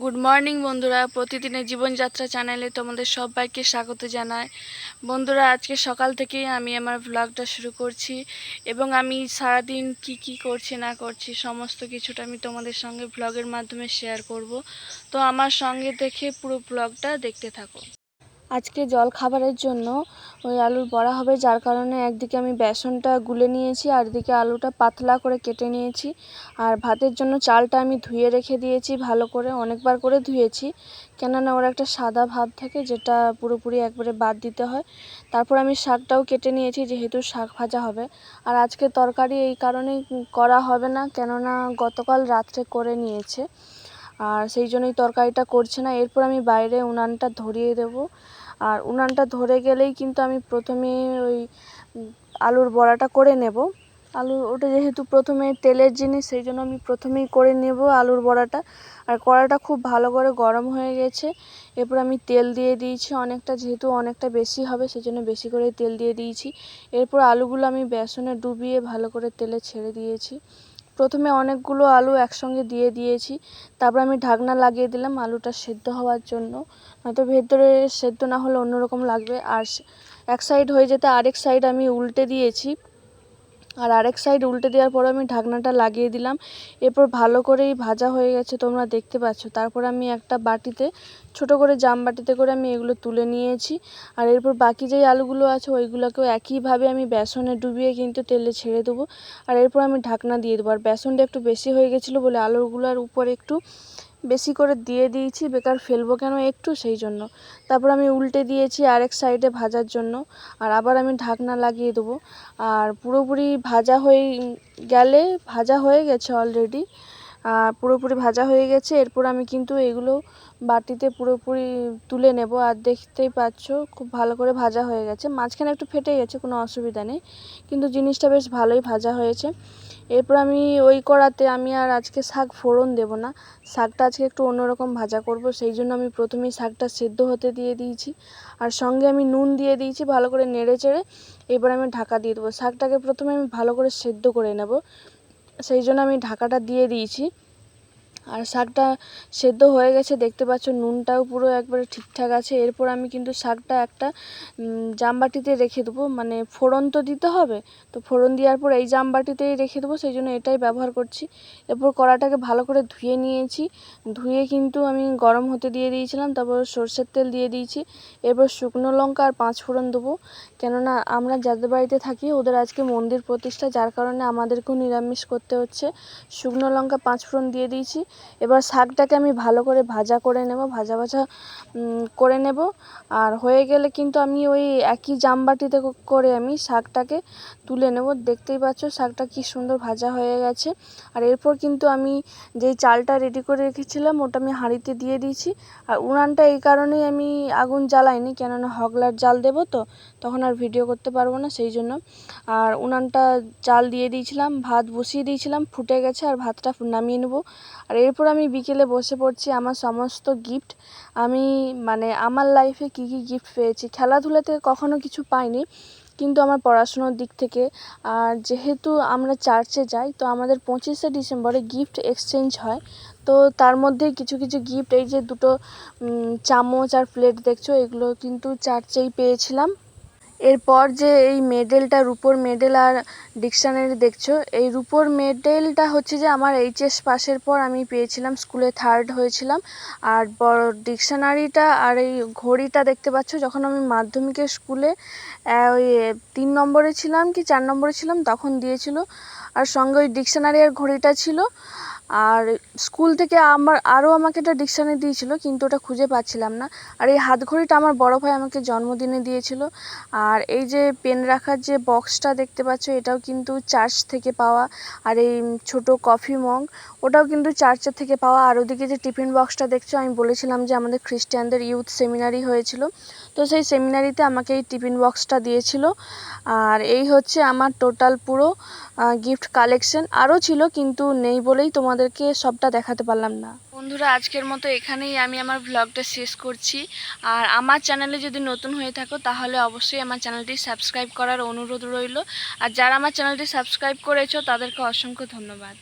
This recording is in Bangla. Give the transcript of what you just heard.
গুড মর্নিং বন্ধুরা। প্রতিদিনের জীবনযাত্রা চ্যানেলে তোমাদের সবাইকে স্বাগত জানাই। বন্ধুরা, আজকে সকাল থেকেই আমি আমার ব্লগটা শুরু করছি এবং আমি সারাদিন কি কি করছি, না করছি, সমস্ত কিছুটা আমি তোমাদের সঙ্গে ব্লগের মাধ্যমে শেয়ার করব। তো আমার সঙ্গে দেখে পুরো ব্লগটা দেখতে থাকো। আজকে জল খাবারের জন্য ওই আলুর বড়া হবে, যার কারণে একদিকে আমি বেসনটা গুলে নিয়েছি আর এদিকে আলুটা পাতলা করে কেটে নিয়েছি। আর ভাতের জন্য চালটা আমি ধুয়ে রেখে দিয়েছি, ভালো করে অনেকবার করে ধুয়েছি। কেননা ওর একটা সাদা ভাব থাকে, যেটা পুরোপুরি একবারে বাদ দিতে হয়। তারপর আমি শাকটাও কেটে নিয়েছি, যেহেতু শাক ভাজা হবে। আর আজকে তরকারি এই কারণেই করা হবে না, কেননা গতকাল রাত্রে করে নিয়েছে। আর সেই জন্যই তরকারিটা করছে না। এরপর আমি বাইরে উনানটা ধরিয়ে দেবো। আর উনানটা ধরে গেলেই কিন্তু আমি প্রথমে ওই আলুর বড়াটা করে নেব। আলু, ওটা যেহেতু প্রথমে তেলের জিনিস, সেই জন্য আমি প্রথমেই করে নেব আলুর বড়াটা। আর কড়াটা খুব ভালো করে গরম হয়ে গেছে। এরপর আমি তেল দিয়ে দিয়েছি অনেকটা, যেহেতু অনেকটা বেশি হবে, সেই জন্য বেশি করে তেল দিয়ে দিয়েছি। এরপর আলুগুলো আমি বেসনে ডুবিয়ে ভালো করে তেলে ছেড়ে দিয়েছি। প্রথমে অনেকগুলো আলু একসঙ্গে দিয়ে দিয়েছি। তারপর আমি ঢাকনা লাগিয়ে দিলাম আলুটা সেদ্ধ হওয়ার জন্য। নয়তো ভেতরে সেদ্ধ না হলে অন্যরকম লাগবে। আর এক সাইড হয়ে যেতে আরেক সাইড আমি উল্টে দিয়েছি। আর আরেক সাইড উল্টে দেওয়ার পর আমি ঢাকনাটা লাগিয়ে দিলাম। এরপর ভালো করেই ভাজা হয়ে গেছে, তোমরা দেখতে পাচ্ছ। তারপর আমি একটা বাটিতে, ছোট করে জাম বাটিতে করে আমি এগুলো তুলে নিয়েছি। আর এরপর বাকি যেই আলুগুলো আছে, ওইগুলোকেও একইভাবে আমি বেসনে ডুবিয়ে কিন্তু তেলে ছেড়ে দেবো। আর এরপর আমি ঢাকনা দিয়ে দেবো। আর বেসনটা একটু বেশি হয়ে গেছিল বলে আলুগুলোর উপর একটু বেশি করে দিয়ে দিয়েছি, বেকার ফেলব কেন একটু সেই জন্য। তারপর আমি উল্টে দিয়েছি আরেক সাইডে ভাজার জন্য, আর আবার আমি ঢাকনা লাগিয়ে দেবো। আর পুরোপুরি ভাজা হয়ে গেলে, ভাজা হয়ে গেছে অলরেডি আর পুরোপুরি ভাজা হয়ে গেছে। এরপর আমি কিন্তু এগুলো বাটিতে পুরোপুরি তুলে নেব। আর দেখতেই পাচ্ছ, খুব ভালো করে ভাজা হয়ে গেছে। মাঝখানে একটু ফেটে গেছে, কোনো অসুবিধা নেই। কিন্তু জিনিসটা বেশ ভালোই ভাজা হয়েছে। এরপর আমি ওই কড়াতে আমি আর আজকে শাক ফোড়ন দেব না। শাকটা আজকে একটু অন্যরকম ভাজা করব, সেই জন্য আমি প্রথমেই শাকটা সেদ্ধ হতে দিয়ে দিয়েছি। আর সঙ্গে আমি নুন দিয়ে দিয়েছি ভালো করে নেড়ে চেড়ে। এবার আমি ঢাকা দিয়ে দেবো। শাকটাকে প্রথমে আমি ভালো করে সেদ্ধ করে নেব। সেই জন্য আমি ঢাকাটা দিয়ে দিয়েছি। আর শাকটা সেদ্ধ হয়ে গেছে, দেখতে পাচ্ছ নুনটাও পুরো একবারে ঠিকঠাক আছে। এরপর আমি কিন্তু শাকটা একটা জামবাটিতে রেখে দেবো। মানে ফোড়ন তো দিতে হবে, তো ফোড়ন দেওয়ার পর এই জামবাটিতেই রেখে দেবো, সেই জন্য এটাই ব্যবহার করছি। এরপর কড়াটাকে ভালো করে ধুয়ে নিয়েছি। ধুয়ে কিন্তু আমি গরম হতে দিয়ে দিয়েছিলাম, তারপর সর্ষের তেল দিয়ে দিয়েছি। এরপর শুকনো লঙ্কা আর পাঁচ ফোড়ন দেবো। কেননা আমরা যাদের বাড়িতে থাকি, ওদের আজকে মন্দির প্রতিষ্ঠা, যার কারণে আমাদেরকেও নিরামিষ করতে হচ্ছে। শুকনো লঙ্কা পাঁচ ফোড়ন দিয়ে দিয়েছি। এবার শাকটাকে আমি ভালো করে ভাজা করে নেব, ভাজা ভাজা করে নেব। আর হয়ে গেলে কিন্তু আমি ওই একই জামবাটিতে করে আমি শাকটাকে তুলে নেব। দেখতেই পাচ্ছ শাকটা কি সুন্দর ভাজা হয়ে গেছে। আর এরপর কিন্তু আমি যেই চালটা রেডি করে রেখেছিলাম, ওটা আমি হাঁড়িতে দিয়ে দিয়েছি। আর উনানটা এই কারণেই আমি আগুন জ্বালাইনি, কেননা হগলার জাল দেবো তো, তখন আর ভিডিও করতে পারব না, সেই জন্য। আর উনানটা চাল দিয়ে দিয়েছিলাম, ভাত বসিয়ে দিয়েছিলাম, ফুটে গেছে, আর ভাতটা নামিয়ে নেব। আর এরপর আমি বিকেলে বসে পড়ছি আমার সমস্ত গিফট আমি মানে আমার লাইফে কী কী গিফট পেয়েছি? খেলাধুলাতে কখনো কিছু পাইনি, কিন্তু আমার পড়াশুনোর দিক থেকে। আর যেহেতু আমরা চার্চে যাই, তো আমাদের পঁচিশে ডিসেম্বরে গিফট এক্সচেঞ্জ হয়। তো তার মধ্যে কিছু কিছু গিফট এই যে দুটো চামচ আর প্লেট দেখছ, এগুলো কিন্তু চার্চেই পেয়েছিলাম। এরপর যে এই মেডেলটা রুপোর মেডেল আর ডিকশনারি দেখছ এই রুপোর মেডেলটা হচ্ছে যে আমার এইচএস পাশের পর আমি পেয়েছিলাম, স্কুলে থার্ড হয়েছিলাম। আর বড় ডিকশনারিটা আর এই ঘড়িটা দেখতে পাচ্ছ, যখন আমি মাধ্যমিকের স্কুলে ওই তিন নম্বরে ছিলাম কি চার নম্বরে ছিলাম, তখন দিয়েছিল। আর সঙ্গে ওই ডিকশনারি আর ঘড়িটা ছিল। আর স্কুল থেকে আমার, আরও আমাকে একটা ডিকশনারি দিয়েছিল, কিন্তু ওটা খুঁজে পাচ্ছিলাম না। আর এই হাত ঘড়িটা আমার বড় ভাই আমাকে জন্মদিনে দিয়েছিল। আর এই যে পেন রাখার যে বক্সটা দেখতে পাচ্ছ, এটাও কিন্তু চার্চ থেকে পাওয়া। আর এই ছোট কফি মগ ওটাও কিন্তু চার্চের থেকে পাওয়া। আর ওদিকে যে টিফিন বক্সটা দেখছ, আমি বলেছিলাম যে আমাদের খ্রিস্টানদের ইউথ সেমিনারি হয়েছিল। তো সেই সেমিনারিতে আমাকে এই টিফিন বক্সটা দিয়েছিল। আর এই হচ্ছে আমার টোটাল পুরো গিফট কালেকশন আরও ছিল, কিন্তু নেই বলেই তোমাদেরকে সবটা দেখাতে পারলাম না। বন্ধুরা, আজকের মতো এখানেই আমি আমার ব্লগটা শেষ করছি। আর আমার চ্যানেলে যদি নতুন হয়ে থাকো, তাহলে অবশ্যই আমার চ্যানেলটি সাবস্ক্রাইব করার অনুরোধ রইল। আর যারা আমার চ্যানেলটি সাবস্ক্রাইব করেছ, তাদেরকে অসংখ্য ধন্যবাদ।